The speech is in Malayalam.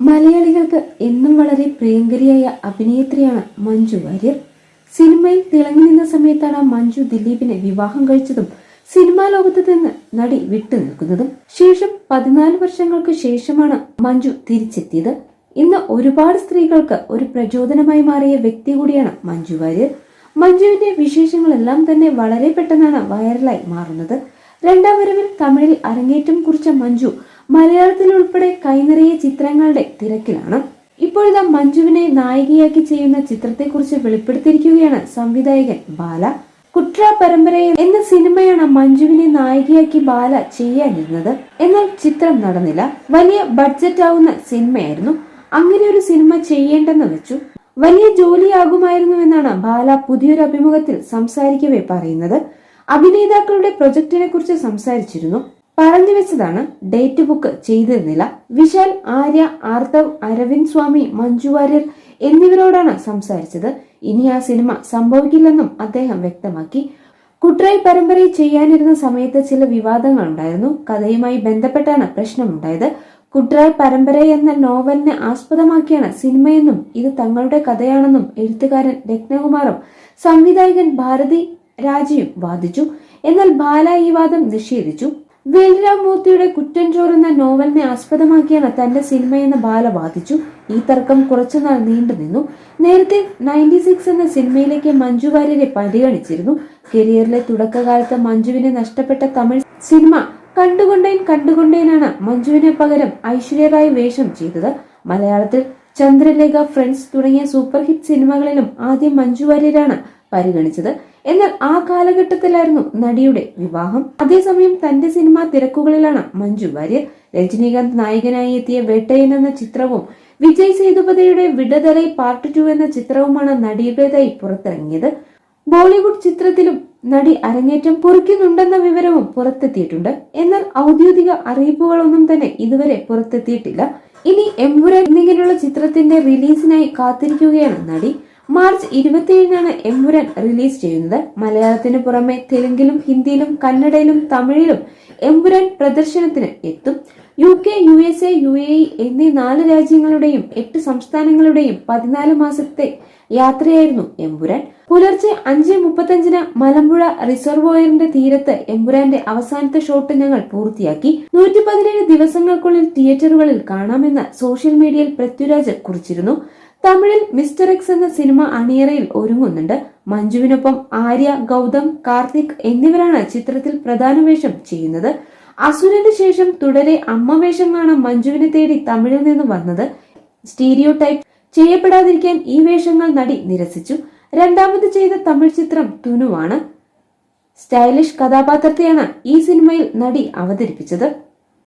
മലയാളികൾക്ക് എന്നും വളരെ പ്രിയങ്കരിയായ അഭിനേത്രിയാണ് മഞ്ജു വാര്യർ. സിനിമയിൽ തിളങ്ങി നിന്ന സമയത്താണ് മഞ്ജു ദിലീപിനെ വിവാഹം കഴിച്ചതും സിനിമാ ലോകത്ത് നിന്ന് നടി വിട്ടു നിൽക്കുന്നതും. ശേഷം പതിനാല് വർഷങ്ങൾക്ക് ശേഷമാണ് മഞ്ജു തിരിച്ചെത്തിയത്. ഇന്ന് ഒരുപാട് സ്ത്രീകൾക്ക് ഒരു പ്രചോദനമായി മാറിയ വ്യക്തി കൂടിയാണ് മഞ്ജു വാര്യർ. മഞ്ജുവിന്റെ വിശേഷങ്ങളെല്ലാം തന്നെ വളരെ പെട്ടെന്നാണ് വൈറലായി മാറുന്നത്. രണ്ടാം വരവിൽ തമിഴിൽ അരങ്ങേറ്റം കുറിച്ച മഞ്ജു മലയാളത്തിൽ ഉൾപ്പെടെ കൈനിറയെ ചിത്രങ്ങളുടെ തിരക്കിലാണ്. ഇപ്പോഴിതാ മഞ്ജുവിനെ നായികയാക്കി ചെയ്യുന്ന ചിത്രത്തെക്കുറിച്ച് വെളിപ്പെടുത്തിയിരിക്കുകയാണ് സംവിധായകൻ ബാല. കുട്ര പരമ്പര എന്ന സിനിമയാണ് മഞ്ജുവിനെ നായികയാക്കി ബാല ചെയ്യാനിരുന്നത്. എന്നാൽ ചിത്രം നടന്നില്ല. വലിയ ബഡ്ജറ്റ് ആവുന്ന സിനിമയായിരുന്നു. അങ്ങനെ ഒരു സിനിമ ചെയ്യേണ്ടെന്ന് വെച്ചു. വലിയ ജോലിയാകുമായിരുന്നു എന്നാണ് ബാല പുതിയൊരു അഭിമുഖത്തിൽ സംസാരിക്കവേ പറയുന്നത്. അഭിനേതാക്കളുടെ പ്രൊജക്ടിനെ കുറിച്ച് സംസാരിച്ചിരുന്നു. പറഞ്ഞു വെച്ചതാണ് ഡേറ്റ് ബുക്ക് ചെയ്തിരുന്നില്ല വിശാൽ ആര്യ ആർത്തവ് അരവിന്ദ് സ്വാമി മഞ്ജു വാര്യർ എന്നിവരോടാണ് സംസാരിച്ചത്. ഇനി ആ സിനിമ സംഭവിക്കില്ലെന്നും അദ്ദേഹം വ്യക്തമാക്കി. കുട്രായി പരമ്പര ചെയ്യാനിരുന്ന സമയത്ത് ചില വിവാദങ്ങൾ ഉണ്ടായിരുന്നു കഥയുമായി ബന്ധപ്പെട്ടാണ് പ്രശ്നമുണ്ടായത്. കുട്രായ് പരമ്പര എന്ന നോവലിനെ ആസ്പദമാക്കിയാണ് സിനിമയെന്നും ഇത് തങ്ങളുടെ കഥയാണെന്നും എഴുത്തുകാരൻ രത്നകുമാറും സംവിധായകൻ ഭാരതി രാജയും വാദിച്ചു. എന്നാൽ ബാല ഈ വാദം നിഷേധിച്ചു. വേൽരാമൂർത്തിയുടെ കുറ്റം എന്ന നോവലിനെ ആസ്പദമാക്കിയാണ് തന്റെ സിനിമയെന്ന് ബാല വാദിച്ചു. ഈ തർക്കം കുറച്ചുനാൾ നീണ്ടു നിന്നു. നേരത്തെ നയന്റി സിക്സ് എന്ന സിനിമയിലേക്ക് മഞ്ജു വാര്യരെ പരിഗണിച്ചിരുന്നു. കരിയറിലെ തുടക്കകാലത്ത് മഞ്ജുവിനെ നഷ്ടപ്പെട്ട തമിഴ് സിനിമ കണ്ടുകൊണ്ടേൻ കണ്ടുകൊണ്ടേനാണ് മഞ്ജുവിനെ പകരം ഐശ്വര്യ റായ് വേഷം ചെയ്തത്. മലയാളത്തിൽ ചന്ദ്രലേഖ ഫ്രണ്ട്സ് തുടങ്ങിയ സൂപ്പർ ഹിറ്റ് സിനിമകളിലും ആദ്യം മഞ്ജു വാര്യരാണ് പരിഗണിച്ചത്. എന്നാൽ ആ കാലഘട്ടത്തിലായിരുന്നു നടിയുടെ വിവാഹം. അതേസമയം തന്റെ സിനിമാ തിരക്കുകളിലാണ് മഞ്ജു വാര്യർ രജനീകാന്ത് നായകനായി എത്തിയ വേട്ടയൻ എന്ന ചിത്രവും വിജയ് സേതുപതിയുടെ വിടതലൈ പാർട്ട് ടു എന്ന ചിത്രവുമാണ് നടിയുടേതായി പുറത്തിറങ്ങിയത്. ബോളിവുഡ് ചിത്രത്തിലും നടി അരങ്ങേറ്റം കുറിക്കുന്നുണ്ടെന്ന വിവരവും പുറത്തെത്തിയിട്ടുണ്ട്. എന്നാൽ ഔദ്യോഗിക അറിയിപ്പുകളൊന്നും തന്നെ ഇതുവരെ പുറത്തെത്തിയിട്ടില്ല. ഇനി എമ്പുരാൻ എന്നിങ്ങനെയുള്ള ചിത്രത്തിന്റെ റിലീസിനായി കാത്തിരിക്കുകയാണ് നടി. മാർച്ച് ഇരുപത്തിയേഴിനാണ് എമ്പുരാൻ റിലീസ് ചെയ്യുന്നത്. മലയാളത്തിന് പുറമെ തെലുങ്കിലും ഹിന്ദിയിലും കന്നഡയിലും തമിഴിലും എമ്പുരാൻ പ്രദർശനത്തിന് എത്തും. U K U S A U A E എന്നീ നാല് രാജ്യങ്ങളുടെയും എട്ട് സംസ്ഥാനങ്ങളുടെയും പതിനാല് മാസത്തെ യാത്രയായിരുന്നു എമ്പുരാൻ പുലർച്ചെ അഞ്ച് മുപ്പത്തഞ്ചിന് മലമ്പുഴ റിസർവോയറിന്റെ തീരത്ത് എമ്പുരാന്റെ അവസാനത്തെ ഷോട്ട് ഞങ്ങൾ പൂർത്തിയാക്കി. നൂറ്റി പതിനേഴ് ദിവസങ്ങൾക്കുള്ളിൽ തിയേറ്ററുകളിൽ കാണാമെന്ന് സോഷ്യൽ മീഡിയയിൽ പൃഥ്വിരാജ് കുറിച്ചിരുന്നു. തമിഴിൽ മിസ്റ്റർ എക്സ് എന്ന സിനിമ അണിയറയിൽ ഒരുങ്ങുന്നുണ്ട്. മഞ്ജുവിനൊപ്പം ആര്യ ഗൗതം കാർത്തിക് എന്നിവരാണ് ചിത്രത്തിൽ പ്രധാന വേഷം ചെയ്യുന്നത്. അസുരന്റെ ശേഷം തുടരെ അമ്മ വേഷമാണ് മഞ്ജുവിനെ തേടി തമിഴിൽ നിന്ന് വന്നത്. സ്റ്റീരിയോ ടൈപ്പ് ചെയ്യപ്പെടാതിരിക്കാൻ ഈ വേഷങ്ങൾ നടി നിരസിച്ചു. രണ്ടാമത് ചെയ്ത തമിഴ് ചിത്രം തുനുവാണ്. സ്റ്റൈലിഷ് കഥാപാത്രത്തെയാണ് ഈ സിനിമയിൽ നടി അവതരിപ്പിച്ചത്.